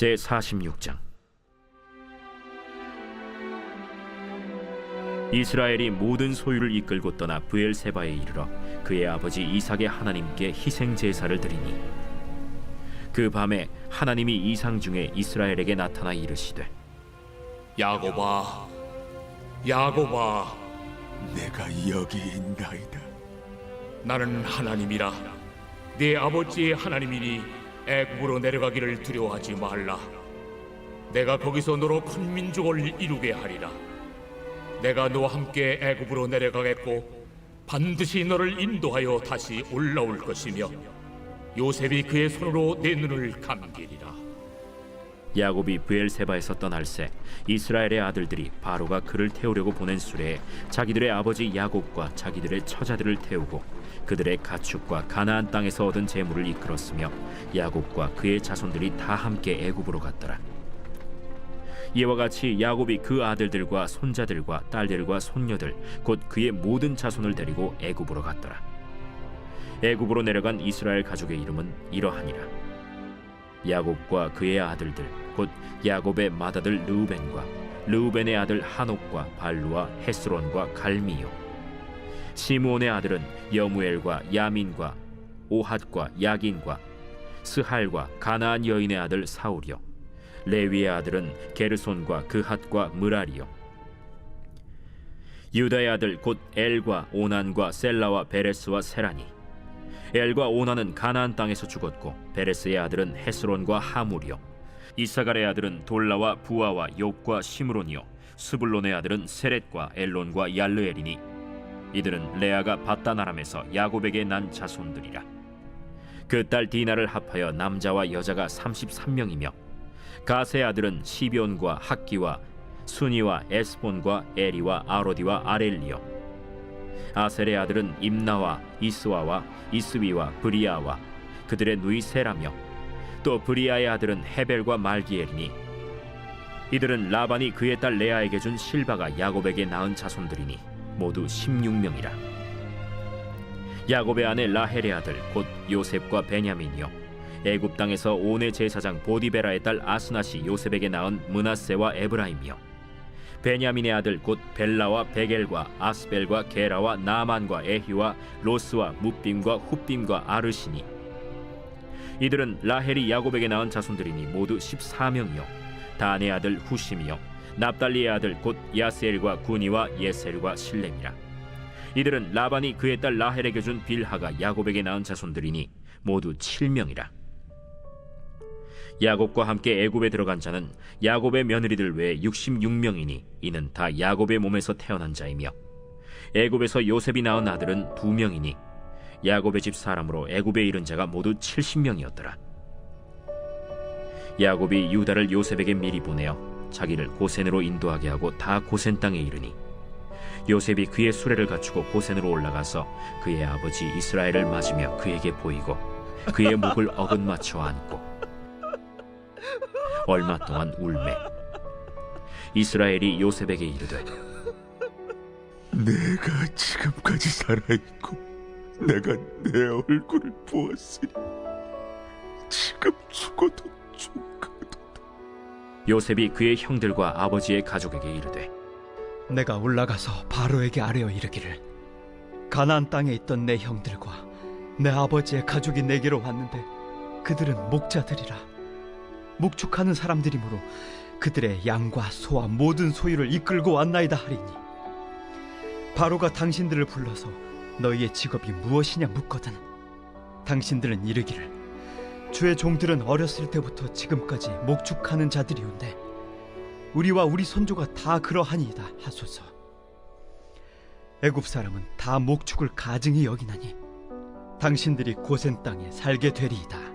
제 46장 이스라엘이 모든 소유를 이끌고 떠나 부엘세바에 이르러 그의 아버지 이삭의 하나님께 희생 제사를 드리니 그 밤에 하나님이 이상 중에 이스라엘에게 나타나 이르시되 야곱아, 야곱아, 내가 여기 있나이다. 나는 하나님이라. 네 아버지의 하나님이니 애굽으로 내려가기를 두려워하지 말라. 내가 거기서 너로 큰 민족을 이루게 하리라. 내가 너와 함께 애굽으로 내려가겠고 반드시 너를 인도하여 다시 올라올 것이며 요셉이 그의 손으로 내 눈을 감기리라. 야곱이 부엘세바에서 떠날새 이스라엘의 아들들이 바로가 그를 태우려고 보낸 수레에 자기들의 아버지 야곱과 자기들의 처자들을 태우고 그들의 가축과 가나안 땅에서 얻은 재물을 이끌었으며 야곱과 그의 자손들이 다 함께 애굽으로 갔더라. 이와 같이 야곱이 그 아들들과 손자들과 딸들과 손녀들 곧 그의 모든 자손을 데리고 애굽으로 갔더라. 애굽으로 내려간 이스라엘 가족의 이름은 이러하니라. 야곱과 그의 아들들 곧 야곱의 맏아들 르우벤과 르우벤의 아들 한옥과 발루와 헤스론과 갈미요 시므온의 아들은 여무엘과 야민과 오핫과 야긴과 스할과 가나안 여인의 아들 사울이요. 레위의 아들은 게르손과 그핫과 무라리요. 유다의 아들 곧 엘과 오난과 셀라와 베레스와 세라니. 엘과 오나는 가나안 땅에서 죽었고 베레스의 아들은 헤스론과 하물이요. 이사갈의 아들은 돌라와 부아와 욕과 시므론이요. 스불론의 아들은 세렛과 엘론과 얄르엘이니 이들은 레아가 바다나람에서 야곱에게 난 자손들이라. 그 딸 디나를 합하여 남자와 여자가 33명이며 가세의 아들은 시비온과 학기와 순이와 에스본과 에리와 아로디와 아렐리요. 아셀의 아들은 임나와 이스와와 이스위와 브리아와 그들의 누이 세라며 또 브리아의 아들은 헤벨과 말기엘이니 이들은 라반이 그의 딸 레아에게 준 실바가 야곱에게 낳은 자손들이니 모두 16명이라. 야곱의 아내 라헬의 아들 곧 요셉과 베냐민이요. 애굽 땅에서 온의 제사장 보디베라의 딸 아스낫이 요셉에게 낳은 문하세와 에브라임이요. 베냐민의 아들 곧 벨라와 베겔과 아스벨과 게라와 나만과 에히와 로스와 무빔과 훗빔과 아르시니. 이들은 라헬이 야곱에게 낳은 자손들이니 모두 14명이요. 단의 아들 후심이요 납달리의 아들 곧 야스엘과 구니와 예셀과 실렘이라 이들은 라반이 그의 딸 라헬에게 준 빌하가 야곱에게 낳은 자손들이니 모두 7명이라 야곱과 함께 애굽에 들어간 자는 야곱의 며느리들 외에 66명이니 이는 다 야곱의 몸에서 태어난 자이며 애굽에서 요셉이 낳은 아들은 두 명이니 야곱의 집 사람으로 애굽에 이른 자가 모두 70명이었더라. 야곱이 유다를 요셉에게 미리 보내어 자기를 고센으로 인도하게 하고 다 고센 땅에 이르니 요셉이 그의 수레를 갖추고 고센으로 올라가서 그의 아버지 이스라엘을 맞으며 그에게 보이고 그의 목을 어긋 맞춰 안고 얼마 동안 울매. 이스라엘이 요셉에게 이르되 내가 지금까지 살아있고 내가 내 얼굴을 보았으니 지금 죽어도 죽어도 요셉이 그의 형들과 아버지의 가족에게 이르되 내가 올라가서 바로에게 아뢰어 이르기를 가나안 땅에 있던 내 형들과 내 아버지의 가족이 내게로 왔는데 그들은 목자들이라. 목축하는 사람들이므로 그들의 양과 소와 모든 소유를 이끌고 왔나이다 하리니. 바로가 당신들을 불러서 너희의 직업이 무엇이냐 묻거든 당신들은 이르기를 주의 종들은 어렸을 때부터 지금까지 목축하는 자들이온데 우리와 우리 선조가 다 그러하니이다 하소서. 애굽 사람은 다 목축을 가증히 여기나니 당신들이 고센 땅에 살게 되리이다.